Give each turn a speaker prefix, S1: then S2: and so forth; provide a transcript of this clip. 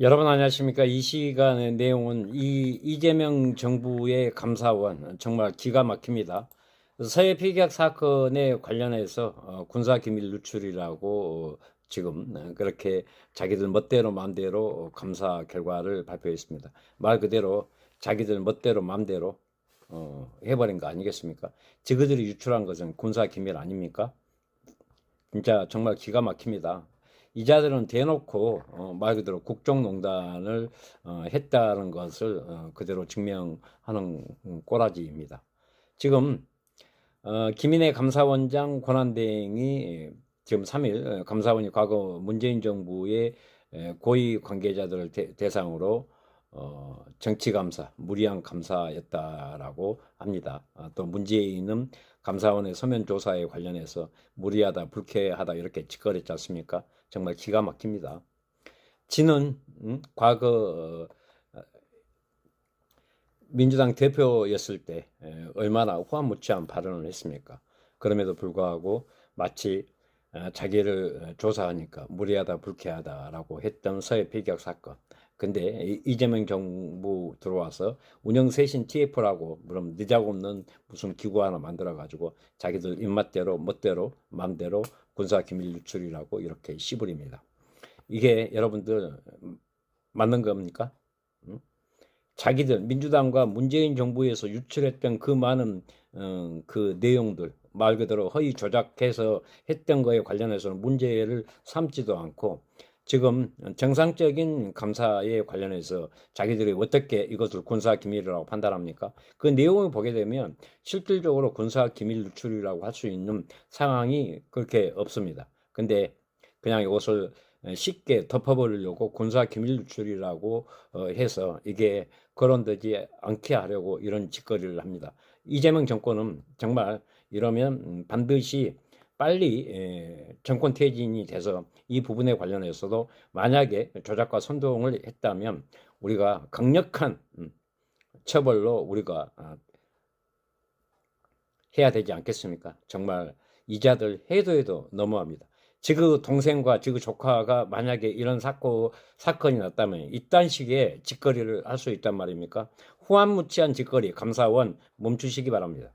S1: 여러분 안녕하십니까? 이 시간의 내용은 이 이재명 정부의 감사원 정말 기가 막힙니다. 서해 피격 사건에 관련해서 어, 군사 기밀 누출이라고 어, 지금 어, 그렇게 자기들 멋대로 마음대로 감사 결과를 발표했습니다. 말 그대로 자기들 멋대로 마음대로 어, 해버린 거 아니겠습니까? 저그들이 유출한 것은 군사 기밀 아닙니까? 진짜 정말 기가 막힙니다. 이자들은 대놓고 어, 말 그대로 국정농단을 어, 했다는 것을 어, 그대로 증명하는 음, 꼬라지입니다. 지금 어, 김인혜 감사원장 권한대행이 지금 3일 감사원이 과거 문재인 정부의 에, 고위 관계자들을 대, 대상으로 어, 정치 감사, 무리한 감사였다라고 합니다. 아, 또 문재인은 감사원의 서면 조사에 관련해서 무리하다, 불쾌하다 이렇게 짓거렸지 않습니까? 정말 기가 막힙니다. 지는 음, 과거 어, 민주당 대표였을 때 에, 얼마나 후한무치한 발언을 했습니까? 그럼에도 불구하고 마치 어, 자기를 조사하니까 무리하다 불쾌하다라고 했던 서해 피격 사건. 근데 이- 이재명 정부 들어와서 운영쇄신 TF라고 그럼 늦자없는 무슨 기구 하나 만들어 가지고 자기들 입맛대로 멋대로 맘대로 군사 기밀 유출이라고 이렇게 씨부립니다. 이게 여러분들 음, 맞는 겁니까? 음? 자기들 민주당과 문재인 정부에서 유출했던 그 많은 어, 그 내용들 말 그대로 허위 조작해서 했던 거에 관련해서는 문제를 삼지도 않고 지금 정상적인 감사에 관련해서 자기들이 어떻게 이것을 군사 기밀이라고 판단합니까? 그 내용을 보게 되면 실질적으로 군사 기밀 누출이라고 할 수 있는 상황이 그렇게 없습니다. 근데 그냥 이것을 쉽게 덮어버리려고 군사 기밀 누출이라고 어, 해서 이게 거론되지 않게 하려고 이런 짓거리를 합니다. 이재명 정권은 정말 이러면 음, 반드시 빨리 에, 정권 퇴진이 돼서 이 부분에 관련해서도 만약에 조작과 선동을 했다면 우리가 강력한 음, 처벌로 우리가 아, 해야 되지 않겠습니까? 정말 이자들 해도 해도 너무합니다. 지그 동생과 지그 조카가 만약에 이런 사건 사건이 났다면 이딴 식의 짓거리를 할 수 있단 말입니까? 후한무치한 짓거리 감사원 멈추시기 바랍니다.